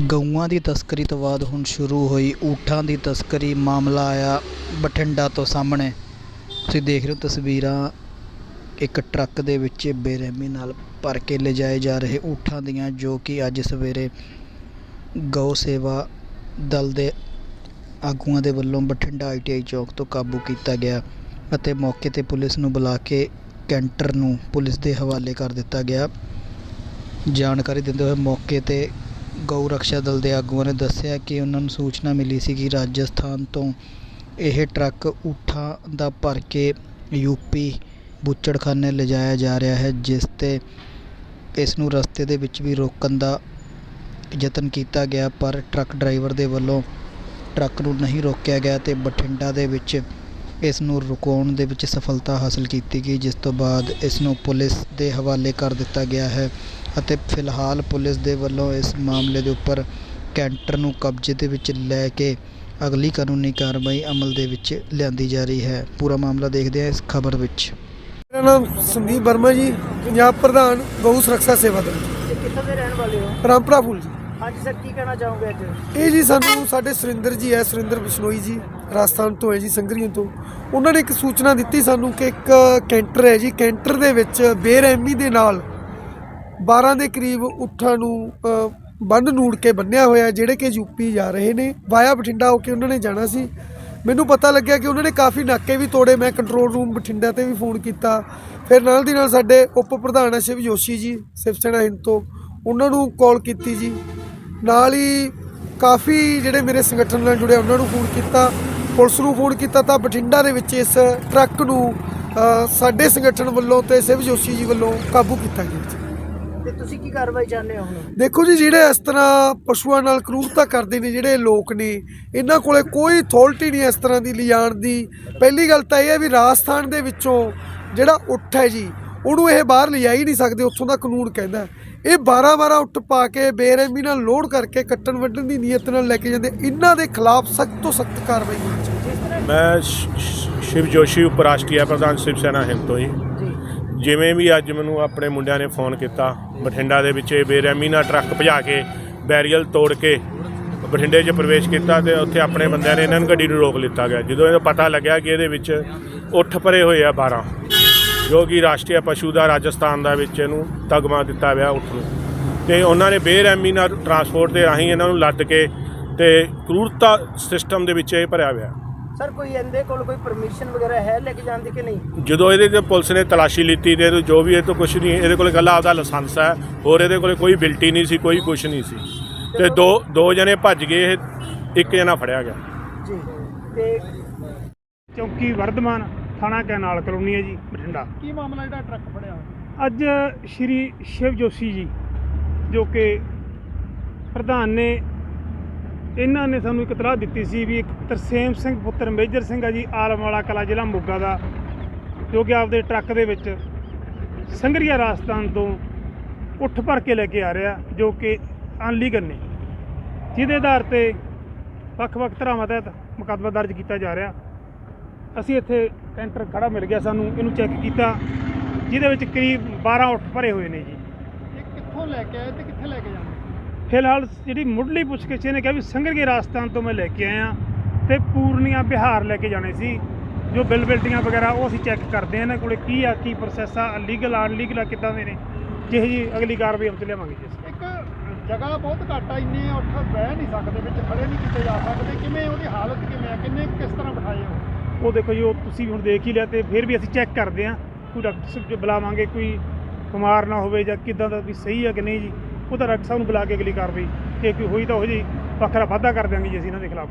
ਗਊਆਂ ਦੀ ਤਸਕਰੀ ਤੋਂ ਬਾਅਦ ਹੁਣ ਸ਼ੁਰੂ ਹੋਈ, ਊਠਾਂ ਦੀ ਤਸਕਰੀ, ਮਾਮਲਾ ਆਇਆ ਬਠਿੰਡਾ ਤੋਂ ਸਾਹਮਣੇ। ਤੁਸੀਂ ਦੇਖ ਰਹੇ ਹੋ ਤਸਵੀਰਾਂ, ਇੱਕ ਟਰੱਕ ਦੇ ਵਿੱਚ ਬੇਰਹਿਮੀ ਨਾਲ ਭਰ ਕੇ ਲਿਜਾਏ ਜਾ ਰਹੇ ਊਠਾਂ ਦੀਆਂ, ਜੋ ਕਿ ਅੱਜ ਸਵੇਰੇ ਗਊ ਸੇਵਾ ਦਲ ਦੇ ਆਗੂਆਂ ਦੇ ਵੱਲੋਂ ਬਠਿੰਡਾ ਆਈਟੀਆਈ ਚੌਕ ਤੋਂ ਕਾਬੂ ਕੀਤਾ ਗਿਆ ਅਤੇ ਮੌਕੇ ਤੇ ਪੁਲਿਸ ਨੂੰ ਬੁਲਾ ਕੇ ਕੈਂਟਰ ਨੂੰ ਪੁਲਿਸ ਦੇ ਹਵਾਲੇ ਕਰ ਦਿੱਤਾ ਗਿਆ। ਜਾਣਕਾਰੀ ਦਿੰਦੇ ਹੋਏ ਮੌਕੇ ਤੇ ਗਊ ਰਕਸ਼ਾ ਦਲ ਦੇ ਆਗੂਆਂ ਨੇ ਦੱਸਿਆ ਕਿ ਉਹਨਾਂ ਨੂੰ ਸੂਚਨਾ ਮਿਲੀ ਸੀ ਕਿ ਰਾਜਸਥਾਨ ਤੋਂ ਇਹ ਟਰੱਕ ਊਠਾਂ ਦਾ ਭਰ ਕੇ ਯੂਪੀ ਬੁੱਚੜਖਾਨੇ ਲਿਜਾਇਆ ਜਾ ਰਿਹਾ ਹੈ, ਜਿਸ ਤੇ ਇਸ ਨੂੰ ਰਸਤੇ ਦੇ ਵਿੱਚ ਵੀ ਰੋਕਣ ਦਾ ਯਤਨ ਕੀਤਾ ਗਿਆ, ਪਰ ਟਰੱਕ ਡਰਾਈਵਰ ਦੇ ਵੱਲੋਂ ਟਰੱਕ ਨੂੰ ਨਹੀਂ ਰੋਕਿਆ ਗਿਆ ਅਤੇ ਬਠਿੰਡਾ ਦੇ ਵਿੱਚ ਇਸ ਨੂੰ ਰੁਕਾਉਣ ਦੇ ਵਿੱਚ ਸਫਲਤਾ ਹਾਸਲ ਕੀਤੀ ਗਈ, ਜਿਸ ਤੋਂ ਬਾਅਦ ਇਸ ਨੂੰ ਪੁਲਿਸ ਦੇ ਹਵਾਲੇ ਕਰ ਦਿੱਤਾ ਗਿਆ ਹੈ। ਅਤੇ ਫਿਲਹਾਲ ਪੁਲਿਸ ਦੇ ਵੱਲੋਂ ਇਸ ਮਾਮਲੇ ਦੇ ਉੱਪਰ ਕੈਂਟਰ ਨੂੰ ਕਬਜ਼ੇ ਦੇ ਵਿੱਚ ਲੈ ਕੇ ਅਗਲੀ ਕਾਨੂੰਨੀ ਕਾਰਵਾਈ ਅਮਲ ਦੇ ਵਿੱਚ ਲਿਆਂਦੀ ਜਾ ਰਹੀ ਹੈ। ਪੂਰਾ ਮਾਮਲਾ ਦੇਖਦੇ ਹਾਂ ਇਸ ਖਬਰ ਵਿੱਚ। ਮੇਰਾ ਨਾਮ ਸੰਦੀਪ ਵਰਮਾ ਜੀ ਪੰਜਾਬ ਪ੍ਰਧਾਨ ਗਊ ਸੁਰੱਖਿਆ ਸੇਵਾ ਦਲ। ਕਿੱਥੋਂ ਦੇ ਰਹਿਣ ਵਾਲੇ ਹੋ? ਰਾਮਪੁਰਾ ਫੂਲ ਜੀ। ਹਾਂਜੀ ਸਰ ਕੀ ਕਹਿਣਾ ਚਾਹੋਗੇ ਅੱਜ? ਇਹ ਜੀ ਸਾਨੂੰ ਸਾਡੇ ਸੁਰਿੰਦਰ ਜੀ ਹੈ ਸੁਰਿੰਦਰ ਬਿਸ਼ਨੋਈ ਜੀ ਰਾਜਸਥਾਨ ਤੋਂ ਹੈ ਜੀ ਸੰਗਰੀਆਂ ਤੋਂ। ਉਹਨਾਂ ਨੇ ਇੱਕ ਸੂਚਨਾ ਦਿੱਤੀ ਸਾਨੂੰ ਕਿ ਇੱਕ ਕੈਂਟਰ ਹੈ ਜੀ ਕੈਂਟਰ ਦੇ ਵਿੱਚ ਬੇਰਹਿਮੀ ਦੇ ਨਾਲ 12 ਦੇ ਕਰੀਬ ਉੱਠਾਂ ਨੂੰ ਅ, ਬੰਨ ਨੂੜ ਕੇ ਬੰਨਿਆ ਹੋਇਆ ਜਿਹੜੇ ਕਿ ਯੂਪੀ ਜਾ ਰਹੇ ਨੇ। ਵਾਇਆ ਬਠਿੰਡਾ ਹੋ ਕੇ ਉਹਨਾਂ ਨੇ ਜਾਣਾ ਸੀ। ਮੈਨੂੰ ਪਤਾ ਲੱਗਿਆ ਕਿ ਉਹਨਾਂ ਨੇ ਕਾਫੀ ਨਾਕੇ ਵੀ ਤੋੜੇ। ਮੈਂ ਕੰਟਰੋਲ ਰੂਮ ਬਠਿੰਡਾ ਤੇ ਵੀ ਫੋਨ ਕੀਤਾ। ਫਿਰ ਨਾਲ ਦੀ ਨਾਲ ਸਾਡੇ ਉਪ ਪ੍ਰਧਾਨ ਹੈ ਸ਼ਿਵ ਜੋਸ਼ੀ ਜੀ ਸ਼ਿਵ ਸੈਨਾ ਹਿੰਦ ਤੋਂ। ਉਹਨਾਂ ਨੂੰ ਕਾਲ ਕੀਤੀ ਜੀ। ਨਾਲ ਹੀ ਕਾਫੀ ਜਿਹੜੇ ਮੇਰੇ ਸੰਗਠਨ ਨਾਲ ਜੁੜੇ ਉਹਨਾਂ ਨੂੰ ਫੋਨ ਕੀਤਾ। ਪੁਲਿਸ ਨੂੰ ਫੋਨ ਕੀਤਾ ਤਾਂ ਬਠਿੰਡਾ ਦੇ ਵਿੱਚ ਇਸ ਟਰੱਕ ਨੂੰ ਸਾਡੇ ਸੰਗਠਨ ਵੱਲੋਂ ਤੇ ਸ਼ਿਵ ਜੋਸ਼ੀ ਜੀ ਵੱਲੋਂ ਕਾਬੂ ਕੀਤਾ ਗਿਆ ਜੀ। ਤੇ ਤੁਸੀਂ ਕੀ ਕਾਰਵਾਈ ਚਾਹੁੰਦੇ ਹੋ ਹੁਣ? ਦੇਖੋ ਜੀ ਜਿਹੜੇ ਇਸ ਤਰ੍ਹਾਂ ਪਸ਼ੂਆਂ ਨਾਲ ਕਰੂਰਤਾ ਕਰਦੇ ਨੇ ਜਿਹੜੇ ਲੋਕ ਨੇ ਇਹਨਾਂ ਕੋਲੇ ਕੋਈ ਅਥਾਰਟੀ ਨਹੀਂ ਇਸ ਤਰ੍ਹਾਂ ਦੀ ਲਿਜਾਣ ਦੀ। ਪਹਿਲੀ ਗੱਲ ਤਾਂ ਇਹ ਹੈ ਵੀ ਰਾਜਸਥਾਨ ਦੇ ਵਿੱਚੋਂ ਜਿਹੜਾ ਉੱਠ ਹੈ ਜੀ ਉਹਨੂੰ ਇਹ ਬਾਹਰ ਲਿਜਾ ਹੀ ਨਹੀਂ ਸਕਦੇ ਉੱਥੋਂ ਦਾ ਕਾਨੂੰਨ ਕਹਿੰਦਾ ਹੈ। ਇਹ 12 12 ਉੱਠ ਪਾ ਕੇ ਬੇਰਹਿਮੀ ਨਾਲ ਲੋਡ ਕਰਕੇ ਕੱਟਣ ਵੱਢਣ ਦੀ ਨੀਅਤ ਨਾਲ ਲੈ ਕੇ ਜਾਂਦੇ ਇਹਨਾਂ ਦੇ ਖਿਲਾਫ ਸਖਤ ਤੋਂ ਸਖਤ ਕਾਰਵਾਈ ਹੋਣੀ ਚਾਹੀਦੀ ਮੈਂ ਸ਼ਿਵ ਜੋਸ਼ੀ ਉਪ ਰਾਸ਼ਟਰੀ ਪ੍ਰਧਾਨ ਸ਼ਿਵ ਸੈਨਾ ਹਿੰਦ ਤੋਂ ਜੀ। ਜਿਵੇਂ ਵੀ ਅੱਜ ਮੈਨੂੰ ਆਪਣੇ ਮੁੰਡਿਆਂ ਨੇ ਫੋਨ ਕੀਤਾ, ਬਠਿੰਡਾ ਦੇ ਵਿੱਚ ਇਹ ਬੇਰਹਿਮੀ ਨਾਲ ਟਰੱਕ ਭਜਾ ਕੇ ਬੈਰੀਅਲ ਤੋੜ ਕੇ ਬਠਿੰਡੇ 'ਚ ਪ੍ਰਵੇਸ਼ ਕੀਤਾ ਤੇ ਉੱਥੇ ਆਪਣੇ ਬੰਦਿਆਂ ਨੇ ਇਹਨਾਂ ਨੂੰ ਗੱਡੀ ਨੂੰ ਰੋਕ ਲਿੱਤਾ ਗਿਆ। ਜਦੋਂ ਇਹਨੂੰ ਪਤਾ ਲੱਗਿਆ ਕਿ ਇਹਦੇ ਵਿੱਚ ਉੱਠ ਭਰੇ ਹੋਏ ਆ 12 ਜੋ ਕਿ ਰਾਸ਼ਟਰੀ ਪਸ਼ੂ ਦਾ ਰਾਜਸਥਾਨ ਦਾ ਵਿੱਚ ਇਹਨੂੰ ਤਗਮਾ ਦਿੱਤਾ ਗਿਆ ਉੱਠ ਨੂੰ। ਤੇ ਉਹਨਾਂ ਨੇ ਬੇਰਹਿਮੀ ਨਾਲ ਟਰਾਂਸਪੋਰਟ ਦੇ ਰਾਹੀਂ ਇਹਨਾਂ ਨੂੰ ਲੱਦ ਕੇ ਤੇ ਕਰੂਰਤਾ ਸਿਸਟਮ ਦੇ ਵਿੱਚ ਇਹ ਭਰਿਆ ਹੋਇਆ। ਸਰ ਕੋਈ ਇਹਦੇ ਕੋਲ ਕੋਈ ਪਰਮਿਸ਼ਨ ਵਗੈਰਾ ਹੈ ਲੈ ਕੇ ਜਾਣ ਦੀ ਕਿ ਨਹੀਂ? ਜਦੋਂ ਇਹਦੇ ਤੇ ਪੁਲਿਸ ਨੇ ਤਲਾਸ਼ੀ ਲਿੱਤੀ ਤੇ ਇਹਨੂੰ ਜੋ ਵੀ ਇਹ ਤੋਂ ਕੁਝ ਨਹੀਂ ਇਹਦੇ ਕੋਲ ਇਕੱਲਾ ਆਪਦਾ ਲਾਇਸੈਂਸ ਹੈ ਹੋਰ ਇਹਦੇ ਕੋਲ ਕੋਈ ਬਿਲਟੀ ਨਹੀਂ ਸੀ ਕੋਈ ਕੁਝ ਨਹੀਂ ਸੀ। ਤੇ ਦੋ ਦੋ ਜਣੇ ਭੱਜ ਗਏ ਇਹ ਇੱਕ ਜਣਾ ਫੜਿਆ ਗਿਆ। ਜੀ। ਤੇ ਚੌਂਕੀ ਵਰਧਮਾਨ ਥਾਣਾ ਕੈਨਾਲ ਕਲੋਨੀ ਹੈ ਜੀ ਬਠਿੰਡਾ। ਕੀ ਮਾਮਲਾ ਜਿਹੜਾ ਟਰੱਕ ਫੜਿਆ ਅੱਜ ਸ਼੍ਰੀ ਸ਼ਿਵ ਜੋਸ਼ੀ ਜੀ ਜੋ ਕਿ ਪ੍ਰਧਾਨ ਨੇ ਇਹਨਾਂ ਨੇ ਸਾਨੂੰ ਇੱਕ ਇਤਲਾਹ ਦਿੱਤੀ ਸੀ ਵੀ ਇੱਕ ਤਰਸੇਮ ਸਿੰਘ ਪੁੱਤਰ ਮੇਜਰ ਸਿੰਘ ਆ ਜੀ ਆਲਮ ਵਾਲਾ ਕਲਾ ਜ਼ਿਲ੍ਹਾ ਮੋਗਾ ਦਾ, ਜੋ ਕਿ ਆਪਦੇ ਟਰੱਕ ਦੇ ਵਿੱਚ ਸੰਗਰੀਆ ਰਾਜਸਥਾਨ ਤੋਂ ਉੱਠ ਭਰ ਕੇ ਲੈ ਕੇ ਆ ਰਿਹਾ, ਜੋ ਕਿ ਅਨਲੀਗਲ ਨੇ। ਜਿਹਦੇ ਆਧਾਰ ਤੇ ਵੱਖ-ਵੱਖ ਧਰਾਵਾਂ ਤਹਿਤ ਮੁਕੱਦਮਾ ਦਰਜ ਕੀਤਾ ਜਾ ਰਿਹਾ। ਅਸੀਂ ਇੱਥੇ ਕੈਂਟਰ ਖੜਾ ਮਿਲ ਗਿਆ ਸਾਨੂੰ, ਇਹਨੂੰ ਚੈੱਕ ਕੀਤਾ, ਜਿਹਦੇ ਵਿੱਚ ਕਰੀਬ 12 ਉੱਠ ਭਰੇ ਹੋਏ ਨੇ ਜੀ। ਇਹ ਕਿੱਥੋਂ ਲੈ ਕੇ ਆਏ ਤੇ ਕਿੱਥੇ ਲੈ ਕੇ ਜਾਣਾ ਫਿਲਹਾਲ ਜਿਹੜੀ ਮੁੱਢਲੀ ਪੁੱਛਗਿੱਛ ਇਹਨੇ ਕਿਹਾ ਵੀ ਸੰਗਰਗੀ ਰਾਜਸਥਾਨ ਤੋਂ ਮੈਂ ਲੈ ਕੇ ਆਇਆ ਤੇ ਪੂਰਨੀਆ ਬਿਹਾਰ ਲੈ ਕੇ ਜਾਣੇ ਸੀ। ਜੋ ਬਿਲ ਬਿਲਟੀਆਂ ਵਗੈਰਾ ਉਹ ਅਸੀਂ ਚੈੱਕ ਕਰਦੇ ਹਾਂ। ਇਹਨਾਂ ਕੋਲੇ ਕੀ ਆ ਕੀ ਪ੍ਰੋਸੈਸ ਆ ਲੀਗਲ ਆ ਅਨਲੀਗਲ ਆ ਕਿੱਦਾਂ ਦੇ ਨੇ ਜਿਹੇ ਜੀ ਅਗਲੀ ਕਾਰਵਾਈ ਅਮਲ ਲਿਆਵਾਂਗੇ ਜੀ ਅਸੀਂ। ਇੱਕ ਜਗ੍ਹਾ ਬਹੁਤ ਘੱਟ ਆ ਇੰਨੇ ਉੱਠ ਬਹਿ ਨਹੀਂ ਸਕਦੇ ਵਿੱਚ ਖੜੇ ਨਹੀਂ ਕੀਤੇ ਜਾ ਸਕਦੇ। ਕਿਵੇਂ ਉਹਦੀ ਹਾਲਤ ਕਿਵੇਂ ਆ? ਕਿੰਨੇ ਕਿਸ ਤਰ੍ਹਾਂ ਬਿਠਾਏ ਹੋ ਉਹ? ਦੇਖੋ ਜੀ ਉਹ ਤੁਸੀਂ ਹੁਣ ਦੇਖ ਹੀ ਲਿਆ ਤੇ ਫਿਰ ਵੀ ਅਸੀਂ ਚੈੱਕ ਕਰਦੇ ਹਾਂ। ਕੋਈ ਡਾਕਟਰ ਸਾਹਿਬ ਜੋ ਬੁਲਾਵਾਂਗੇ ਕੋਈ ਬਿਮਾਰ ਨਾ ਹੋਵੇ ਜਾਂ ਕਿੱਦਾਂ ਦਾ ਵੀ ਸਹੀ ਹੈ ਕਿ ਨਹੀਂ ਜੀ। ਉਹ ਤਾਂ ਡਾਕਟਰ ਸਾਹਿਬ ਨੂੰ ਬੁਲਾ ਕੇ ਅਗਲੀ ਕਾਰਵਾਈ ਜੇ ਕੋਈ ਹੋਈ ਤਾਂ ਉਹ ਜੀ ਵੱਖਰਾ ਵਾਧਾ ਕਰ ਦਿਆਂਗੇ ਜੀ ਅਸੀਂ ਇਹਨਾਂ ਦੇ ਖਿਲਾਫ।